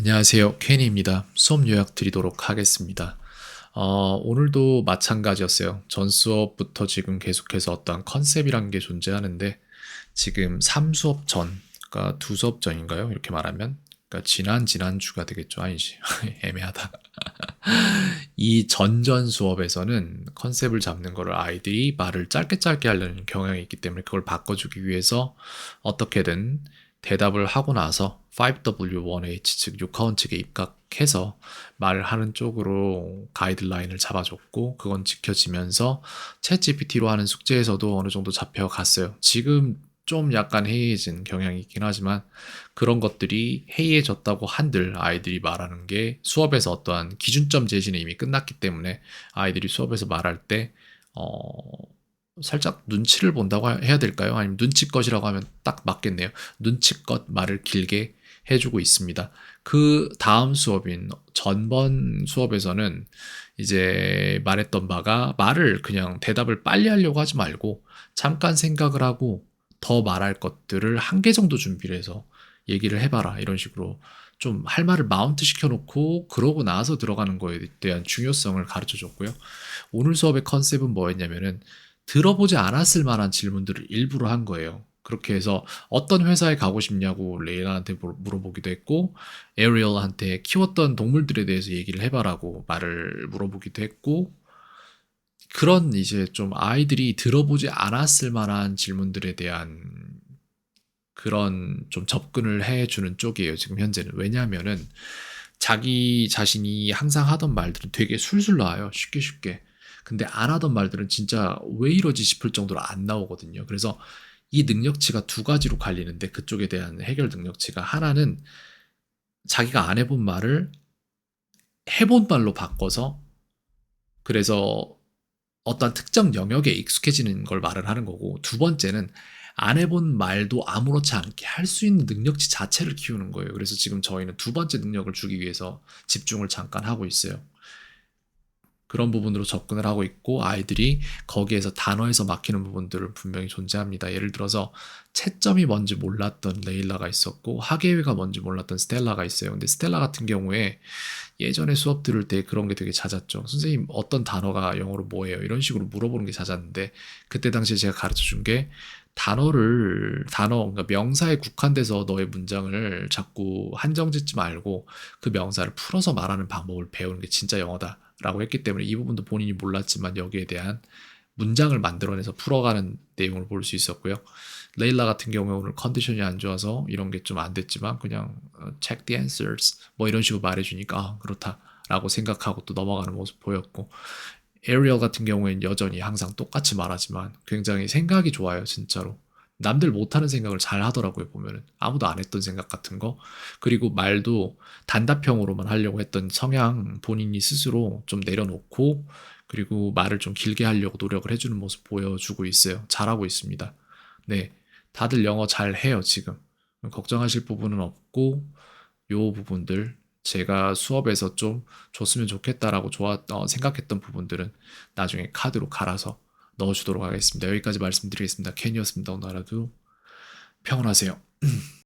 안녕하세요. 케니입니다. 수업 요약 드리도록 하겠습니다. 어, 오늘도 마찬가지였어요. 전 수업부터 지금 계속해서 어떤 컨셉이란 게 존재하는데 지금 3수업 전, 그러니까 두 수업 전인가요? 이렇게 말하면 그러니까 지난 지난주가 되겠죠. 아니지. 애매하다. 이 전전 수업에서는 컨셉을 잡는 거를 아이들이 말을 짧게 짧게 하려는 경향이 있기 때문에 그걸 바꿔주기 위해서 어떻게든 대답을 하고 나서 5W1H 즉 6하원 측에 입각해서 말을 하는 쪽으로 가이드라인을 잡아줬고 그건 지켜지면서 챗 GPT로 하는 숙제에서도 어느 정도 잡혀갔어요. 지금 좀 약간 해이해진 경향이 있긴 하지만 그런 것들이 해이해졌다고 한들 아이들이 말하는 게 수업에서 어떠한 기준점 제시는 이미 끝났기 때문에 아이들이 수업에서 말할 때 어, 살짝 눈치를 본다고 해야 될까요? 아니면 눈치껏이라고 하면 딱 맞겠네요. 눈치껏 말을 길게 해주고 있습니다. 그 다음 수업인 전번 수업에서는 이제 말했던 바가 말을 그냥 대답을 빨리 하려고 하지 말고 잠깐 생각을 하고 더 말할 것들을 한 개 정도 준비를 해서 얘기를 해봐라 이런 식으로 좀 할 말을 마운트 시켜놓고 그러고 나서 들어가는 거에 대한 중요성을 가르쳐 줬고요. 오늘 수업의 컨셉은 뭐였냐면은 들어보지 않았을 만한 질문들을 일부러 한 거예요. 그렇게 해서 어떤 회사에 가고 싶냐고 레이라한테 물어보기도 했고 에리얼한테 키웠던 동물들에 대해서 얘기를 해봐라고 말을 물어보기도 했고 그런 이제 좀 아이들이 들어보지 않았을 만한 질문들에 대한 그런 좀 접근을 해주는 쪽이에요. 지금 현재는 왜냐하면은 자기 자신이 항상 하던 말들은 되게 술술 나와요. 쉽게 쉽게. 근데 안 하던 말들은 진짜 왜 이러지 싶을 정도로 안 나오거든요. 그래서 이 능력치가 두 가지로 갈리는데 그쪽에 대한 해결 능력치가 하나는 자기가 안 해본 말을 해본 말로 바꿔서 그래서 어떤 특정 영역에 익숙해지는 걸 말을 하는 거고 두 번째는 안 해본 말도 아무렇지 않게 할 수 있는 능력치 자체를 키우는 거예요. 그래서 지금 저희는 두 번째 능력을 주기 위해서 집중을 잠깐 하고 있어요. 그런 부분으로 접근을 하고 있고 아이들이 거기에서 단어에서 막히는 부분들은 분명히 존재합니다. 예를 들어서 채점이 뭔지 몰랐던 레일라가 있었고 하계회가 뭔지 몰랐던 스텔라가 있어요. 근데 스텔라 같은 경우에 예전에 수업 들을 때 그런 게 되게 잦았죠. 선생님 어떤 단어가 영어로 뭐예요? 이런 식으로 물어보는 게 잦았는데 그때 당시에 제가 가르쳐 준 게 단어를 단어 그러니까 명사에 국한돼서 너의 문장을 자꾸 한정 짓지 말고 그 명사를 풀어서 말하는 방법을 배우는 게 진짜 영어다. 라고 했기 때문에 이 부분도 본인이 몰랐지만 여기에 대한 문장을 만들어내서 풀어가는 내용을 볼 수 있었고요. 레일라 같은 경우에 오늘 컨디션이 안 좋아서 이런 게 좀 안 됐지만 그냥 어, check the answers 뭐 이런 식으로 말해주니까 아, 그렇다라고 생각하고 또 넘어가는 모습 보였고 에리얼 같은 경우에는 여전히 항상 똑같이 말하지만 굉장히 생각이 좋아요 진짜로 남들 못하는 생각을 잘 하더라고요, 보면은. 아무도 안 했던 생각 같은 거. 그리고 말도 단답형으로만 하려고 했던 성향 본인이 스스로 좀 내려놓고, 그리고 말을 좀 길게 하려고 노력을 해주는 모습 보여주고 있어요. 잘하고 있습니다. 네. 다들 영어 잘 해요, 지금. 걱정하실 부분은 없고, 요 부분들, 제가 수업에서 좀 줬으면 좋겠다라고 좋아, 어, 생각했던 부분들은 나중에 카드로 갈아서 넣어주도록 하겠습니다. 여기까지 말씀드리겠습니다. 캔이었습니다. 오늘 하루도 평온하세요.